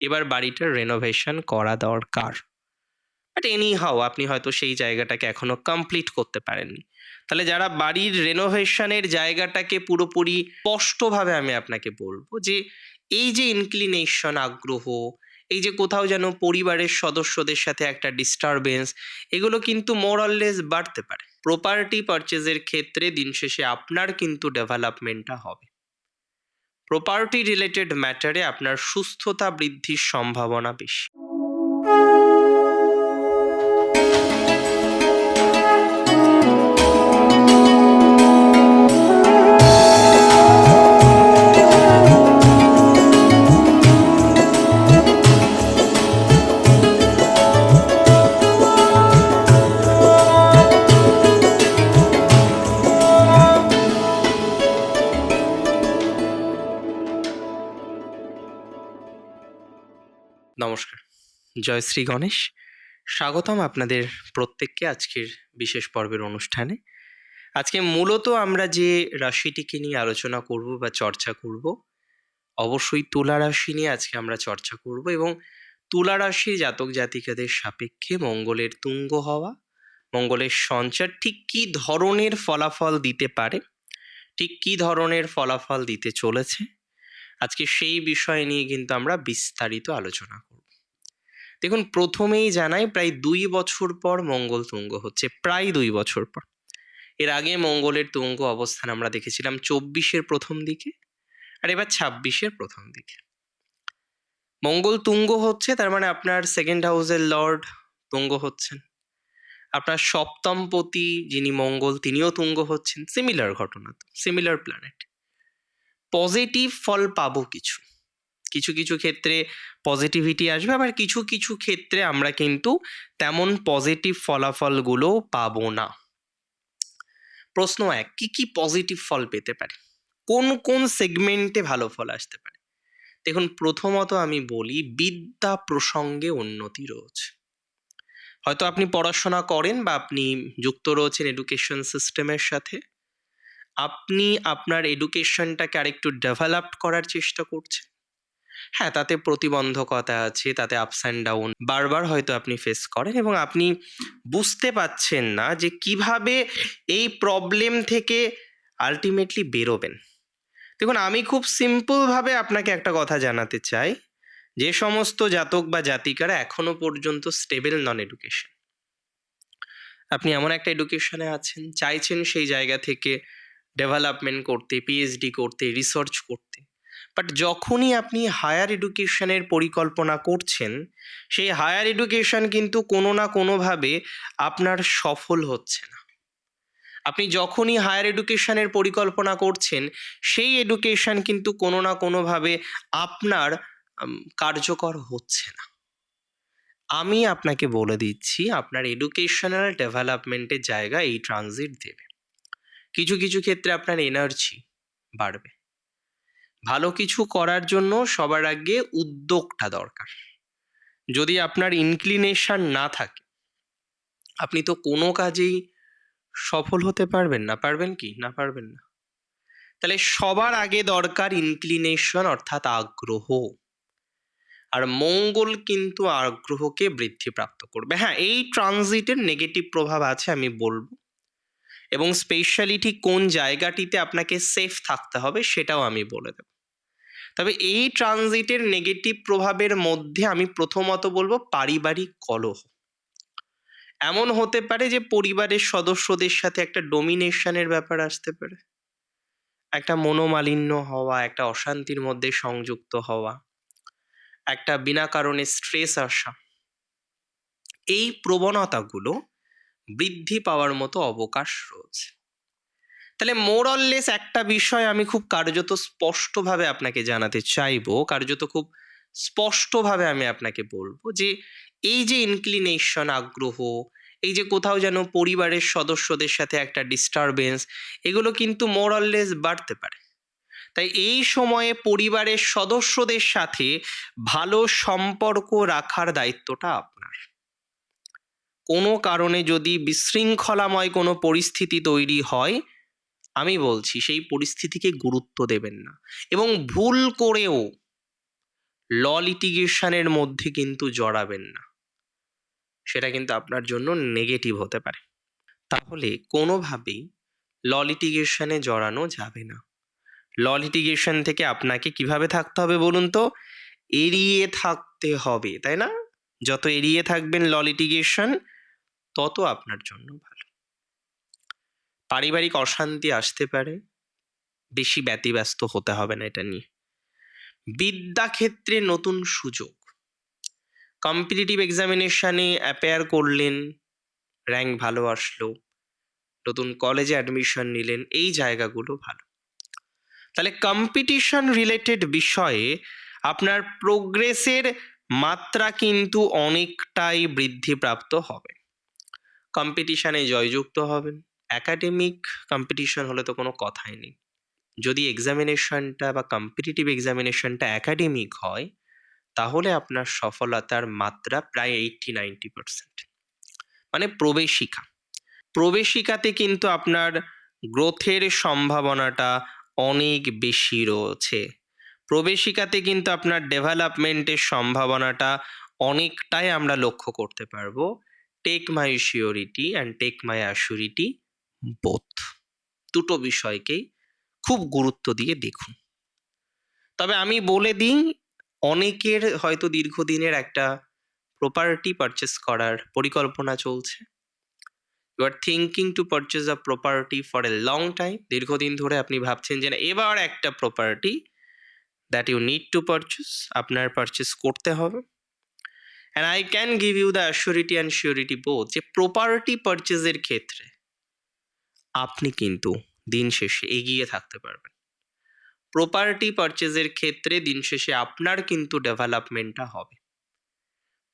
এবার বাড়িটার রেনোভেশন করা দরকার। বাট এনি হাও আপনি হয়তো সেই জায়গাটাকে এখনও কমপ্লিট করতে পারেননি। তাহলে যারা বাড়ির রেনোভেশনের জায়গাটাকে পুরোপুরি স্পষ্টভাবে আমি আপনাকে বলব যে, এই যে ইনক্লিনেশন আগ্রহ, এই যে কোথাও যেন পরিবারের সদস্যদের সাথে একটা ডিস্টারবেন্স এগুলো কিন্তু মোরললেস বাড়তে পারে। প্রপার্টি পারচেজের ক্ষেত্রে দিন শেষে আপনার কিন্তু ডেভেলপমেন্টটা হবে। প্রপার্টি রিলেটেড ম্যাটারে আপনার সুস্থতা বৃদ্ধির সম্ভাবনা বেশি। জয় শ্রী গণেশ। স্বাগতম আপনাদের প্রত্যেককে আজকের বিশেষ পর্বের অনুষ্ঠানে। আজকে মূলত আমরা যে রাশিটিকে নিয়ে আলোচনা করব বা চর্চা করব, অবশ্যই তুলা রাশি নিয়ে আজকে আমরা চর্চা করব এবং তুলা রাশির জাতক জাতিকাদের সাপেক্ষে মঙ্গলের তুঙ্গ হওয়া, মঙ্গলের সঞ্চার ঠিক কী ধরনের ফলাফল দিতে পারে, ঠিক কী ধরনের ফলাফল দিতে চলেছে, আজকে সেই বিষয় নিয়ে কিন্তু আমরা বিস্তারিত আলোচনা দেখুন, প্রথমেই জানাই প্রায় দুই বছর পর মঙ্গল তুঙ্গ হচ্ছে, প্রায় দুই বছর পর। এর আগে মঙ্গলের তুঙ্গ অবস্থান আমরা দেখেছিলাম চব্বিশের প্রথম দিকে, আর এবার ছাব্বিশের প্রথম দিকে। মঙ্গল তুঙ্গ হচ্ছে, তার মানে আপনার সেকেন্ড হাউসের লর্ড তুঙ্গ হচ্ছেন। আপনার সপ্তমপতি যিনি মঙ্গল, তিনিও তুঙ্গ হচ্ছেন। সিমিলার ঘটনা তো সিমিলার প্ল্যানেট পজিটিভ ফল পাবো কিছু। কিছু কিছু ক্ষেত্রে পজিটিভিটি আসবে, আবার কিছু কিছু ক্ষেত্রে আমরা কিন্তু তেমন পজিটিভ ফলাফলগুলো পাবো না। প্রশ্ন এক, কি কি পজিটিভ ফল পেতে পারে? কোন কোন সেগমেন্টে ভালো ফল আসতে পারে? দেখুন, প্রথমত আমি বলি বিদ্যা প্রসঙ্গে উন্নতি রয়েছে। হয়তো আপনি পড়াশোনা করেন বা আপনি যুক্ত রয়েছেন এডুকেশন সিস্টেমের সাথে। আপনি আপনার এডুকেশনটাকে আরেকটু ডেভেলপ করার চেষ্টা করছেন। হ্যাঁ তাতে প্রতিবন্ধকতা আছে, তাতে আপস অ্যান্ড ডাউন বারবার হয়তো আপনি ফেস করেন এবং আপনি বুঝতে পাচ্ছেন না যে কীভাবে এই প্রবলেম থেকে আলটিমেটলি বেরোবেন। দেখুন, আমি খুব সিম্পলভাবে আপনাকে একটা কথা জানাতে চাই। যে সমস্ত জাতক বা জাতিকারা এখনও পর্যন্ত স্টেবল নন এডুকেশন আপনি এমন একটা এডুকেশনে আছেন, চাইছেন সেই জায়গা থেকে ডেভেলপমেন্ট করতে পিএইচডি করতে রিসার্চ করতে। বাট যখনই আপনি হায়ার এডুকেশনের পরিকল্পনা করছেন, সেই হায়ার এডুকেশন কিন্তু কোনো না কোনোভাবে আপনার সফল হচ্ছে না। আপনি যখনই হায়ার এডুকেশনের পরিকল্পনা করছেন, সেই এডুকেশন কিন্তু কোনো না কোনোভাবে আপনার কার্যকর হচ্ছে না। আমি আপনাকে বলে দিচ্ছি, আপনার এডুকেশনাল ডেভেলপমেন্টের জায়গা এই ট্রানজিট দেবে। কিছু কিছু ক্ষেত্রে আপনার এনার্জি বাড়বে। ভালো কিছু করার জন্য সবার আগে উদ্যোগটা দরকার। যদি আপনার ইনক্লিনেশন না থাকে, আপনি তো কোনো কাজেই সফল হতে পারবেন না। পারবেন কি? না পারবেন না। তাহলে সবার আগে দরকার ইনক্লিনেশন অর্থাৎ আগ্রহ। আর মঙ্গল কিন্তু আগ্রহকে বৃদ্ধিপ্রাপ্ত করবে। হ্যাঁ এই ট্রানজিটের নেগেটিভ প্রভাব আছে আমি বলব। এবং স্পেশালিটি কোন জায়গাটিতে আপনাকে সেফ থাকতে হবে সেটাও আমি বলে দেব। তবে এই ট্রানজিটের নেগেটিভ প্রভাবের মধ্যে আমি প্রথমত বলব পারিবারিক কলহ। এমন হতে পারে যে পরিবারের সদস্যদের সাথে একটা ডোমিনেশনের ব্যাপার আসতে পারে। একটা মনোমালিন্য হওয়া, একটা অশান্তির মধ্যে সংযুক্ত হওয়া, একটা বিনা কারণে স্ট্রেস আসা। এই প্রবণতাগুলো বৃদ্ধি পাওয়ার মতো অবকাশ রয়েছে। তাহলে মোরললেস একটা বিষয় আমি খুব কার্যত স্পষ্টভাবে আপনাকে জানাতে চাইব, কার্যত খুব স্পষ্টভাবে আমি আপনাকে বলব যে এই যে ইনক্লিনেশন আগ্রহ, এই যে কোথাও যেন পরিবারের সদস্যদের সাথে একটা ডিস্টারবেন্স এগুলো কিন্তু মোরললেস বাড়তে পারে। তাই এই সময়ে পরিবারের সদস্যদের সাথে ভালো সম্পর্ক রাখার দায়িত্বটা আপনার। কোনো কারণে যদি বিশৃঙ্খলাময় কোনো পরিস্থিতি তৈরি হয় আমি বলছি সেই পরিস্থিতিকে গুরুত্ব দেবেন না। এবং ভুল করেও ল লিটিগেশনের মধ্যে কিন্তু জড়াবেন না। সেটা কিন্তু আপনার জন্য নেগেটিভ হতে পারে। তাহলে কোনোভাবেই ল লিটিগেশনে জড়ানো যাবে না। ল লিটিগেশন থেকে আপনাকে কীভাবে থাকতে হবে বলুন তো? এড়িয়ে থাকতে হবে, তাই না? যত এড়িয়ে থাকবেন ল লিটিগেশন তত আপনার জন্য ভালো। পারিবারিক অশান্তি আসতে পারে, বেশি ব্যতিব্যস্ত হতে হবে না এটা নিয়ে। বিদ্যাক্ষেত্রে নতুন সুযোগ। কম্পিটিটিভ এক্সামিনেশানে অ্যাপেয়ার করলেন র্যাঙ্ক ভালো আসলো, নতুন কলেজে অ্যাডমিশন নিলেন, এই জায়গাগুলো ভালো। তাহলে কম্পিটিশন রিলেটেড বিষয়ে আপনার প্রোগ্রেসের মাত্রা কিন্তু অনেকটাই বৃদ্ধিপ্রাপ্ত হবে। কম্পিটিশানে জয়যুক্ত হবেন। একাডেমিক কম্পিটিশন হলে তো কোনো কথাই নেই। যদি এক্সামিনেশনটা বা কম্পিটিটিভ এক্সামিনেশনটা একাডেমিক হয়, তাহলে আপনার সফলতার মাত্রা প্রায় এইটটি নাইনটি পার্সেন্ট মানে প্রবেশিকা। প্রবেশিকাতে কিন্তু আপনার গ্রোথের সম্ভাবনাটা অনেক বেশি রয়েছে। প্রবেশিকাতে কিন্তু আপনার ডেভেলপমেন্টের সম্ভাবনাটা অনেকটাই আমরা লক্ষ্য করতে পারব। Take my surety and take my assurity both দুটো বিষয়কেই খুব গুরুত্ব দিয়ে দেখুন। তবে আমি বলে দিই, অনেকের হয়তো দীর্ঘদিনের একটা প্রপার্টি পারচেস করার পরিকল্পনা চলছে। You are thinking to purchase a property for a long time দীর্ঘদিন ধরে আপনি ভাবছেন যে না, এবার একটা property that you need to purchase আপনার পারচেস করতে হবে। And I can give you the assurity and surety both যে প্রপার্টি পারচেজের ক্ষেত্রে আপনি কিন্তু দিন শেষে এগিয়ে থাকতে পারবেন। প্রপার্টি পারচেজের ক্ষেত্রে দিন শেষে আপনার কিন্তু ডেভেলপমেন্টটা হবে।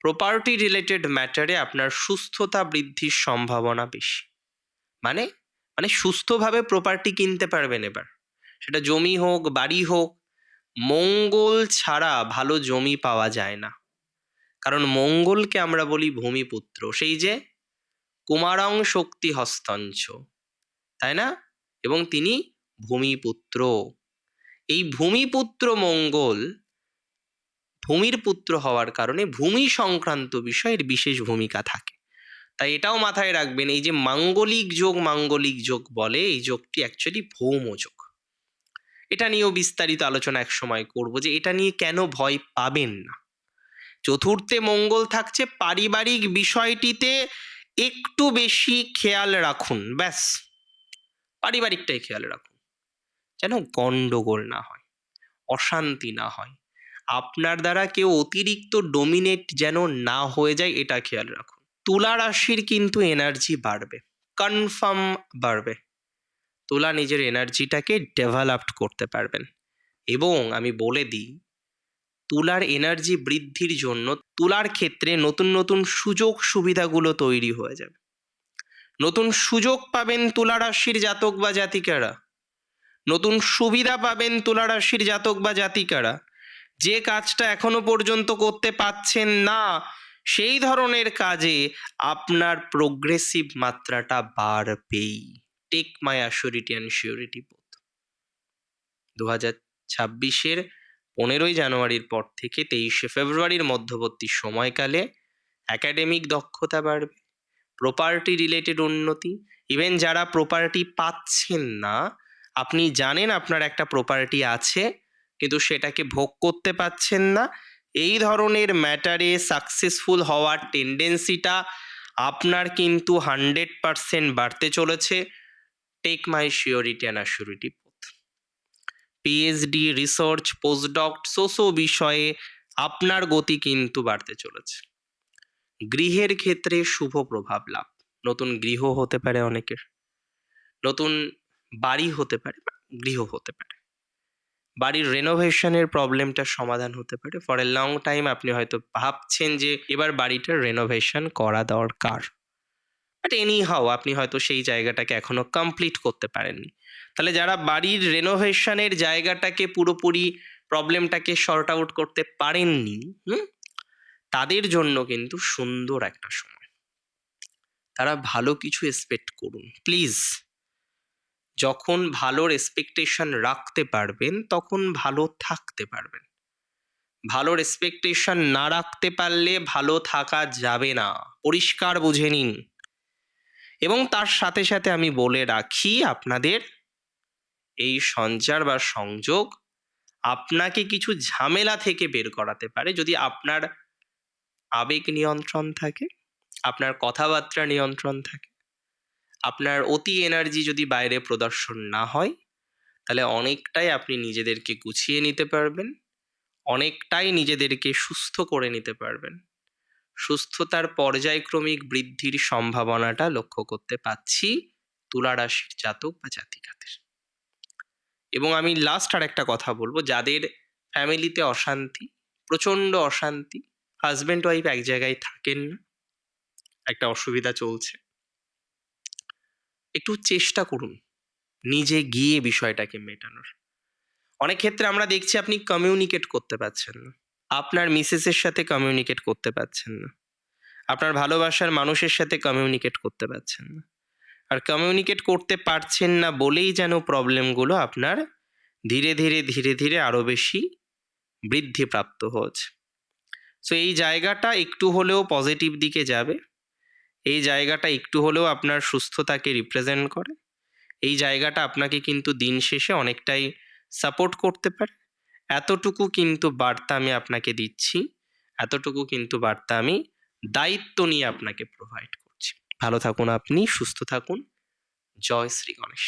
প্রপার্টি রিলেটেড ম্যাটারে আপনার সুস্থতা বৃদ্ধির সম্ভাবনা বেশি। মানে মানে সুস্থভাবে প্রপার্টি কিনতে পারবেন এবার। সেটা জমি হোক, বাড়ি হোক, মঙ্গল ছাড়া ভালো জমি পাওয়া যায় না। কারণ মঙ্গলকে আমরা বলি ভূমিপুত্র। সেই যে কুমারং শক্তি হস্তঞ্চ। তাই না? এবং তিনি ভূমিপুত্র। এই ভূমিপুত্র মঙ্গল ভূমির পুত্র হওয়ার কারণে ভূমি সংক্রান্ত বিষয়ের বিশেষ ভূমিকা থাকে। তাই এটাও মাথায় রাখবেন, এই যে মাঙ্গলিক যোগ মাঙ্গলিক যোগ বলে, এই যোগটি অ্যাকচুয়ালি ভৌম যোগ। এটা নিয়েও বিস্তারিত আলোচনা এক সময় করব যে এটা নিয়ে কেন ভয় পাবেন না। চতুর্থে মঙ্গল থাকছে, পারিবারিক বিষয়টিতে একটু বেশি খেয়াল রাখুন, ব্যাস। পারিবারিকটাই খেয়াল রাখুন। যেন গন্ডগোল না হয়, অশান্তি না হয়। আপনার দ্বারা কেউ অতিরিক্ত ডোমিনেট যেন না হয়ে যায়, এটা খেয়াল রাখুন। তুলা রাশির কিন্তু এনার্জি বাড়বে কনফার্ম বাড়বে। তুলা নিজের এনার্জিটাকে ডেভেলপড করতে পারবেন। এবং আমি বলে দিই, তুলার এনার্জি বৃদ্ধির জন্য তুলার ক্ষেত্রে নতুন নতুন সুযোগ সুবিধাগুলো তৈরি হয়ে যাবে। নতুন সুযোগ পাবেন তুলা রাশির জাতক বা জাতিকারা। নতুন সুবিধা পাবেন তুলা রাশির জাতক বা জাতিকারা। যে কাজটা এখনও পর্যন্ত করতে পাচ্ছেন না, সেই ধরনের কাজে আপনার প্রোগ্রেসিভ মাত্রাটা বাড়বেই। Take my assurity and surety বোধ দু হাজার ছাব্বিশের পনেরোই জানুয়ারির পর থেকে তেইশে ফেব্রুয়ারির মধ্যবর্তী সময়কালে একাডেমিক দক্ষতা বাড়বে। প্রপার্টি রিলেটেড উন্নতি ইভেন যারা প্রপার্টি পাচ্ছেন না, আপনি জানেন আপনার একটা প্রপার্টি আছে, কিন্তু সেটাকে ভোগ করতে পাচ্ছেন না, এই ধরনের ম্যাটারে সাকসেসফুল হওয়ার টেন্ডেন্সিটা আপনার কিন্তু হান্ড্রেড পারসেন্ট বাড়তে চলেছে। Take my surety and assurity পথ পিএইচডি রিসার্চ পোস্টডক সোসো বিষয়ে আপনার গতি কিন্তু বাড়তে চলেছে। গৃহের ক্ষেত্রে শুভ প্রভাব লাভ। নতুন গৃহ হতে পারে অনেকের, নতুন বাড়ি হতে পারে গৃহ হতে পারে। বাড়ির রেনোভেশনের প্রবলেমটার সমাধান হতে পারে। ফর এ লং টাইম আপনি হয়তো ভাবছেন যে এবার বাড়িটার রেনোভেশন করা দরকার। বাট এনি হাও আপনি হয়তো সেই জায়গাটাকে এখনও কমপ্লিট করতে পারেননি। তাহলে যারা বাড়ির রেনোভেশনের জায়গাটাকে পুরোপুরি প্রবলেমটাকে শর্ট আউট করতে পারেননি, হুম? তাদের জন্য কিন্তু সুন্দর একটা সময়। তারা ভালো কিছু এক্সপেক্ট করুন। প্লিজ যখন ভালোর এক্সপেকটেশন রাখতে পারবেন, তখন ভালো থাকতে পারবেন। ভালো রেসপেকটেশন না রাখতে পারলে ভালো থাকা যাবে না। পরিষ্কার বুঝে নিন। এবং তার সাথে সাথে আমি বলে রাখি আপনাদের, এই সঞ্চার বা সংযোগ আপনাকে কিছু ঝামেলা থেকে বের করাতে পারে। যদি আপনার আবেগ নিয়ন্ত্রণ থাকে, আপনার কথাবার্তা নিয়ন্ত্রণ থাকে। আপনার অতি এনার্জি যদি বাইরে প্রদর্শন না হয়, তাহলে অনেকটাই আপনি নিজেদেরকে গুছিয়ে নিতে পারবেন, অনেকটাই নিজেদেরকে সুস্থ করে নিতে পারবেন। সুস্থতার পর্যায়ক্রমিক বৃদ্ধির সম্ভাবনাটা লক্ষ্য করতে পাচ্ছি তুলা রাশির জাতক বা জাতিকাদের। এবং আমি লাস্ট আর একটা কথা বলব, যাদের ফ্যামিলিতে অশান্তি, প্রচণ্ড অশান্তি হাজব্যান্ড ওয়াইফ এক জায়গায় থাকেন না। একটা অসুবিধা চলছে। একটু চেষ্টা করুন নিজে গিয়ে বিষয়টাকে মেটানোর। অনেক ক্ষেত্রে আমরা দেখছি আপনি কমিউনিকেট করতে পারছেন না। আপনার মিসেসের সাথে কমিউনিকেট করতে পারছেন না। আপনার ভালোবাসার মানুষের সাথে কমিউনিকেট করতে পারছেন না। আর কমিউনিকেট করতে পারছেন না বলেই যেন প্রবলেমগুলো আপনার ধীরে ধীরে ধীরে ধীরে আরও বেশি বৃদ্ধিপ্রাপ্ত হচ্ছে। সো এই জায়গাটা একটু হলেও পজিটিভ দিকে যাবে। এই জায়গাটা একটু হলেও আপনার সুস্থতাকে রিপ্রেজেন্ট করে। এই জায়গাটা আপনাকে কিন্তু দিন শেষে অনেকটাই সাপোর্ট করতে পারে। এতটুকু কিন্তু বার্তা আমি আপনাকে দিচ্ছি। এতটুকু কিন্তু বার্তা আমি দায়িত্ব নিয়ে আপনাকে প্রোভাইড করছি। ভালো থাকুন আপনি, সুস্থ থাকুন। জয় শ্রী গণেশ।